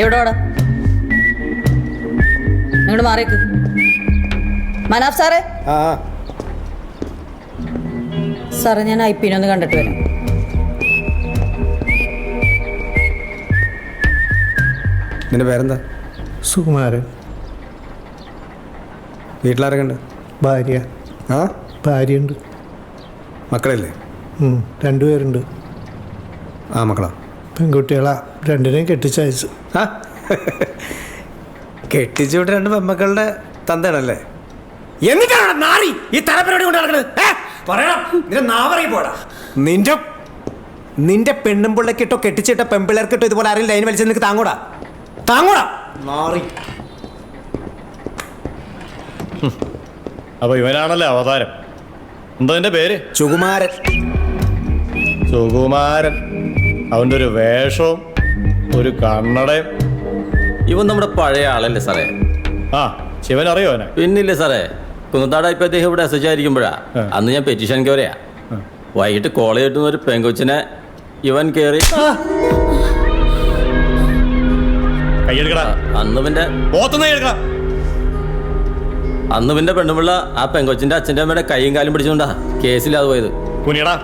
എവിടെ വാടാ ഇങ്ങോട്ട് മാറിയേക്ക്. മനാഫ് സാറേ? ആ ആ. സാറേ ഞാൻ ഐ പിന്നെ ഒന്ന് കണ്ടിട്ട് വരാം. നിന്റെ പേരെന്താ? സുകുമാരൻ. വീട്ടിലാരൊക്കെ ഉണ്ട്? ഭാര്യ. ആ? ഭാര്യയുണ്ട്. മക്കളില്ലേ? രണ്ടുപേരുണ്ട്. ആ മക്കളാ. പെൺകുട്ടികളാ. രണ്ടിനെയും കെട്ടിച്ചയച്ചു. ആ? കെട്ടിച്ചു രണ്ട് പെമ്മക്കളുടെ തന്തയാണല്ലേ? എന്നിട്ടാണ് നാറി ഈ തലപ്പരിപാടി കൊണ്ട് നടക്കുന്നത്? പറയണം നിന്റെ പോടാ. നിന്റെ നിന്റെ പെണ്ണും പിള്ളക്കിട്ടോ കെട്ടിച്ചിട്ടോ പെമ്പിള്ളേർക്കിട്ടോ ഇതുപോലെ ആരെങ്കിലും ലൈൻ വലിച്ചു നിനക്ക് താങ്ങൂടാ? താങ്ങൂടാ? നാറി. അപ്പൊ ഇവനാണല്ലേ അവതാരം? എന്താ നിന്റെ പേര്? സുകുമാരൻ. സുകുമാരൻ. അവന്റെ ഒരു വേഷവും ഒരു കണ്ണടയും ഇവൻ നമ്മുടെ പഴയ ആളല്ലേ സാറേ? ആ ശിവൻ അറിയോ അവനെ? പിന്നില്ലേ സാറേ? കുന്നത്താട ഇപ്പൊ അദ്ദേഹം ഇവിടെ എസ് എച്ച് ആയിരിക്കുമ്പോഴാ അന്ന് ഞാൻ പെറ്റിഷൻ കയറിയാ വൈകിട്ട് കോളേജ് കിട്ടുന്ന ഒരു പെങ്കൊച്ചിനെ ഇവൻ കേറി അന്ന് പിന്നെ അന്ന് പിന്നെ പെണ്ണുപിള്ള ആ പെങ്കൊച്ചിന്റെ അച്ഛന്റെ അമ്മയുടെ കൈയും കാലും പിടിച്ചുകൊണ്ടാ കേസില്ലാതെ പോയത്. കൂനിയടാ.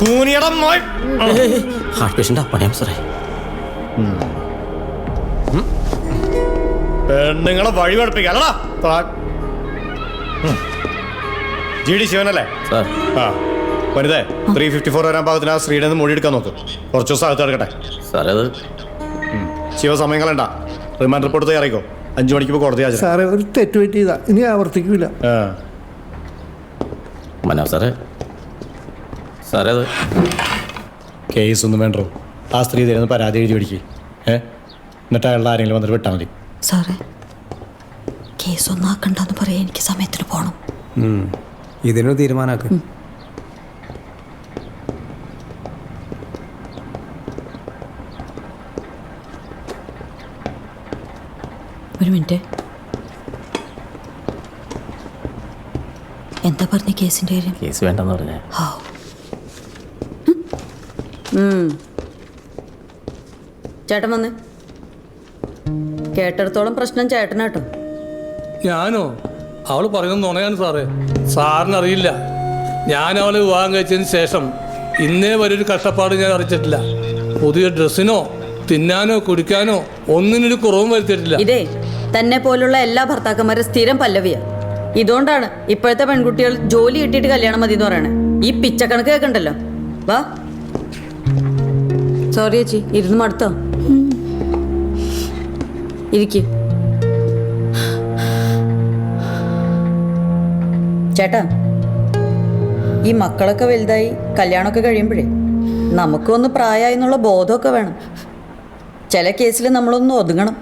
കൂനിയടം ഹാർട്ട് പേഷ്യന്റാ പണിയാം സാറേ. പെണ്ണുങ്ങളെ വഴി പഠിപ്പിക്കാലടാ ജി ഡി ശിവനല്ലേ? സാർ. ആ. വനിതേ ത്രീ ഫിഫ്റ്റി ഫോർ വരാൻ പാകത്തിന് ആ സ്ത്രീയുടെ നിന്ന് മൊഴി എടുക്കാൻ നോക്ക്. കുറച്ച് ദിവസം അകത്ത് കിടക്കട്ടെ സാറേ അത് ശിവ സമയം കളണ്ട റിമാൻഡ് റിപ്പോർട്ട് തയ്യാറായിക്കോ? അഞ്ചു മണിക്ക് ഇപ്പോൾ കോടതി. സാറേ ഒരു തെറ്റ് പറ്റി ഇനി ആവർത്തിക്കൂല. ആ. മനോ സാറേ. സാറേ അത് കേസ് ഒന്നും വേണ്ടോ? ആ സ്ത്രീ തരുന്ന പരാതി എഴുതി പിടിക്കുക ഏ? എന്നിട്ട് അയാളുടെ ആരെങ്കിലും വന്നിട്ട് വിട്ടാൽ മതി. സാറേ കേസ് ഒന്നാക്കണ്ടെന്ന് പറയാൻ എനിക്ക് സമയത്തിന് പോകണം. ഇതിനൊരു തീരുമാനമാക്ക്. ഒരു മിനിറ്റ്. എന്താ പറഞ്ഞ കേസിന്റെ കാര്യം? കേസ് വേണ്ടെന്ന് പറഞ്ഞേ. ഹാ. ഉം. ചേട്ടൻ വന്ന്. കേട്ടിടത്തോളം പ്രശ്നം ചേട്ടനാട്ടോ. ഞാനോ? അവൾ പറയുന്നത് നുണയാണ് സാറേ. സാറിനറിയില്ല. ഞാൻ അവളെ വിവാഹം കഴിച്ചതിന് ശേഷം ഇന്നേ വരെ ഒരു കഷ്ടപ്പാട് ഞാൻ അറിയിച്ചിട്ടില്ല. പുതിയ ഡ്രസ്സിനോ തിന്നാനോ കുടിക്കാനോ ഒന്നിനൊരു കുറവും വരുത്തിയിട്ടില്ല. ഇതേ തന്നെ പോലുള്ള എല്ലാ ഭർത്താക്കന്മാരും സ്ഥിരം പല്ലവിയ. ഇതുകൊണ്ടാണ് ഇപ്പോഴത്തെ പെൺകുട്ടികൾ ജോലി കിട്ടിയിട്ട് കല്യാണം മതി എന്ന് പറയണേ. ഈ പിച്ചക്കണക്ക് കേൾക്കണ്ടല്ലോ വാ. സോറി ചേച്ചി. ഇരുന്ന് മടുത്തോ. ഇരിക്ക്. ചേട്ടാ ഈ മക്കളൊക്കെ വലുതായി കല്യാണമൊക്കെ കഴിയുമ്പോഴേ നമുക്കൊന്ന് പ്രായമായി എന്നുള്ള ബോധമൊക്കെ വേണം. ചില കേസിൽ നമ്മളൊന്ന് ഒതുങ്ങണം.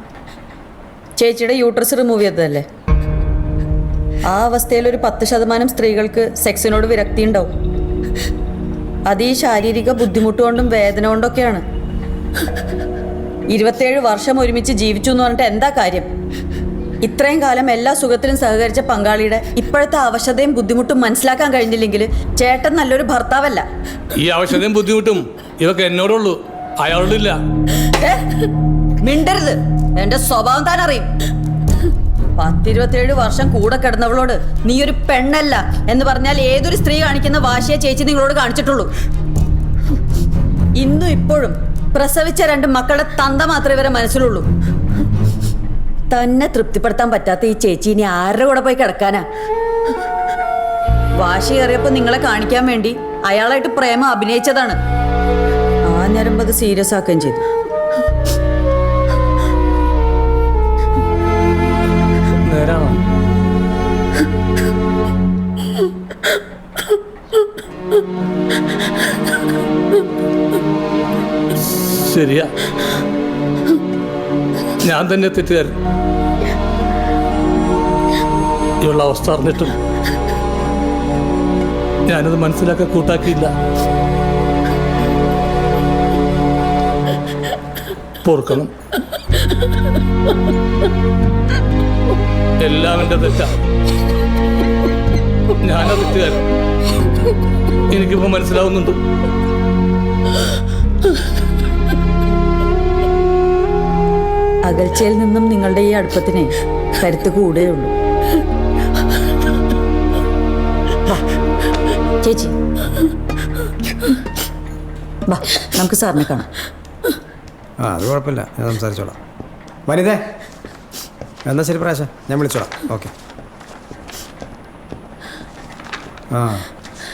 ചേച്ചിയുടെ യൂട്രസ് റിമൂവ് ചെയ്തതല്ലേ? ആ അവസ്ഥയിൽ ഒരു പത്ത് ശതമാനം സ്ത്രീകൾക്ക് സെക്സിനോട് വിരക്തി ഉണ്ടാവും അത് ഈ ശാരീരിക ബുദ്ധിമുട്ട് കൊണ്ടും വേദന കൊണ്ടൊക്കെയാണ്. ഇരുപത്തേഴ് വർഷം ഒരുമിച്ച് ജീവിച്ചു എന്ന് പറഞ്ഞിട്ട് എന്താ കാര്യം? ഇത്രയും കാലം എല്ലാ സുഖത്തിലും സഹകരിച്ച പങ്കാളിയുടെ ഇപ്പോഴത്തെ അവശതയും ബുദ്ധിമുട്ടും മനസ്സിലാക്കാൻ കഴിഞ്ഞില്ലെങ്കിൽ ചേട്ടൻ നല്ലൊരു ഭർത്താവല്ല. ഈ അവശതയും ബുദ്ധിമുട്ടും ഇവക്ക് എന്നോടുള്ളൂ. അയാളോടില്ല. മിണ്ടരുത്. എന്റെ സ്വഭാവം താൻ അറിയും പത്തിരുപത്തിയേഴ് വർഷം കൂടെ കിടന്നവളോട് നീ ഒരു പെണ്ണല്ല എന്ന് പറഞ്ഞാൽ ഏതൊരു സ്ത്രീ കാണിക്കുന്ന വാശിയെ ചേച്ചി നിങ്ങളോട് കാണിച്ചിട്ടുള്ളൂ. ഇന്നും ഇപ്പോഴും പ്രസവിച്ച രണ്ട് മക്കളുടെ തന്ത മാത്രമേ ഇവരെ മനസ്സിലുള്ളൂ. തന്നെ തൃപ്തിപ്പെടുത്താൻ പറ്റാത്ത ഈ ചേച്ചി ഇനി ആരുടെ കൂടെ പോയി കിടക്കാനാ? വാശി കയറിയപ്പോ നിങ്ങളെ കാണിക്കാൻ വേണ്ടി അയാളായിട്ട് പ്രേമം അഭിനയിച്ചതാണ്. ആ ഞരമ്പത് സീരിയസ് ആക്കുകയും ചെയ്തു. ശരിയാ. ഞാൻ തന്നെ തെറ്റുകാരൻ ഇവളുടെ അവസ്ഥ അറിഞ്ഞിട്ടും ഞാനത് മനസ്സിലാക്കാൻ കൂട്ടാക്കിയില്ല. പൊറുക്കണം. എല്ലാം എന്റെ തെറ്റാ. ഞാനത് തെറ്റുകാരൻ എനിക്കിപ്പോ മനസ്സിലാവുന്നുണ്ട്. അകൽച്ചയിൽ നിന്നും നിങ്ങളുടെ ഈ അടുപ്പത്തിന് കരുത്ത് കൂടുകയുള്ളൂ ഉള്ളൂ. ചേച്ചി. വാ നമുക്ക് സാറിനെ കാണാം. ആ അത് കുഴപ്പമില്ല. ഞാൻ സംസാരിച്ചോളാം. വനിതേ എന്നാ ശരി പ്രാശ ഞാൻ വിളിച്ചോളാം. ഓക്കെ. ആ.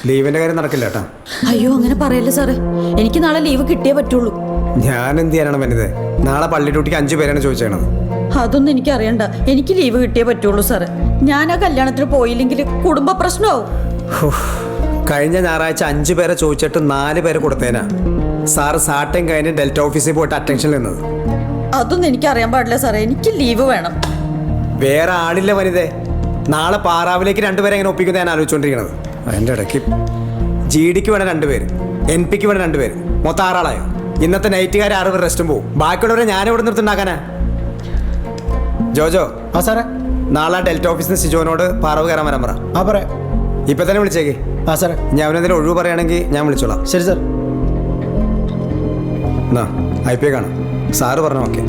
ലീവിന്റെ കാര്യം നടക്കില്ല കേട്ടാ. അയ്യോ അങ്ങനെ പറയല്ലേ സാറേ. എനിക്ക് നാളെ ലീവ് കിട്ടിയേ പറ്റുള്ളൂ. ഞാൻ എന്ത് ചെയ്യാനാണ് വനിതേ നാളെ പള്ളി ഡ്യൂട്ടിക്ക് അഞ്ച് പേരാണ് ചോദിച്ചേണത് അതൊന്നും എനിക്ക് അറിയണ്ട. എനിക്ക് ലീവ് കിട്ടിയേ പറ്റുള്ളൂ സാറേ. ഞാൻ ആ കല്യാണത്തിന് പോയില്ലെങ്കിൽ കുടുംബ പ്രശ്നമാവും. കഴിഞ്ഞ ഞായറാഴ്ച അഞ്ചു പേരെ ചോദിച്ചിട്ട് നാല് പേരെ കൊടുത്തേനാ. സാറ് സാട്ടയും കഴിഞ്ഞ് ഡെൽറ്റ ഓഫീസിൽ പോയിട്ട് അറ്റൻഷൻ നിന്നത്. അതൊന്നും എനിക്ക് അറിയാൻ പാടില്ല സാറേ. എനിക്ക് ലീവ് വേണം. വേറെ ആളില്ല വനിതേ. നാളെ പാറാവിലേക്ക് രണ്ടുപേരെ എങ്ങനെ ഒപ്പിക്കുന്നതാണ് ഞാൻ ആലോചിച്ചുകൊണ്ടിരിക്കണത് അതിന്റെ ഇടയ്ക്ക് ജി ഡിക്ക് വേണം രണ്ടുപേര് എൻ പിക്ക് വേണം രണ്ടുപേര്. മൊത്തം ആറാളായോ? ഇന്നത്തെ നൈറ്റുകാർ ആറ് പേർ റെസ്റ്റും പോകും ബാക്കിയുള്ളവരെ ഞാൻ ഇവിടെ നിർത്തുണ്ടാക്കാനാ ജോജോ. ആ സാറേ നാളെ ഡെൽറ്റ ഓഫീസിൽ നിന്ന് സിജോനോട് പാറവ് കയറാൻ വരാൻ പറ. ആ പറയാം ഇപ്പം തന്നെ വിളിച്ചേക്ക്. ആ സാറേ ഞാൻ അവനെന്തെങ്കിലും ഒഴിവ് പറയുകയാണെങ്കിൽ ഞാൻ വിളിച്ചോളാം. ശരി സാർ എന്നാ ഐ പി കാണാം. സാറ് പറഞ്ഞു ഓക്കെ